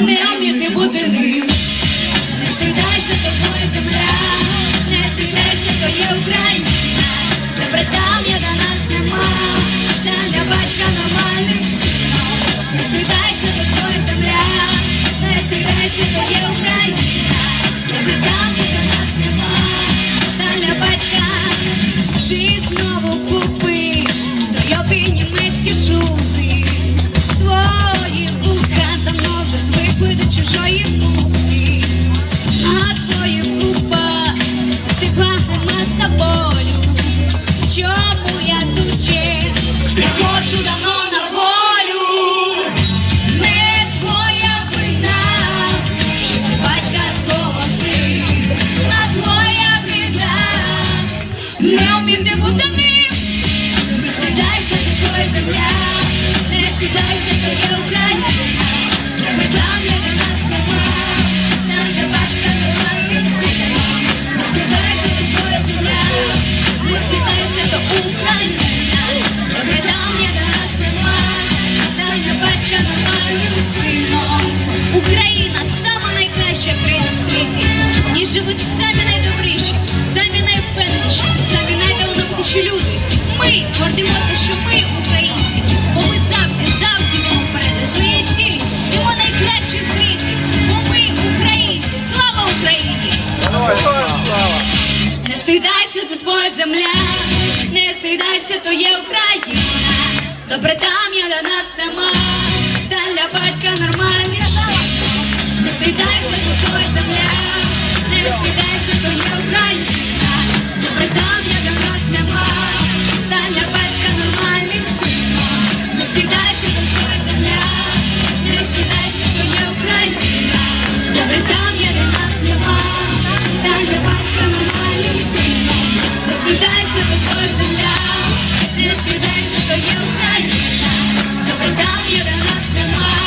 не уміти бути ним, не сідайся, то твоя земля, не стидається, то є Україна, Добре там як до нас нема, ця для батька нормальним сином, не стидайся, то твоя земля, не стидайся, то є Україна, Добре там як до нас нема, ця для батька, ти знову купиш, то йоби німецький шум. Вже до чужої музики, а твої губа стигла маса болю. Чому я тут не хочу давно на волю? Не твоя вина, що ти батька свого син, а твоя біда, не бути ним. Не стидайся, це твоя земля, не стидайся, то є Україна, Україна, сама найкраща країна в світі, ні живуть самі найдобріші, самі найвпевненіші, самі найталановитіші люди. Ми гордимося, що ми українці, стидайся, то твоя земля, не стидайся, то є Україна. Добре там я до нас нема, сталя батька нормальна. Не стидайся, то твоя земля, не стидайся, то є Україна. Добре там я до нас нема, сталя батька нормальним це тобою земля, не скидається, то є Україна, добре там є до нас нема.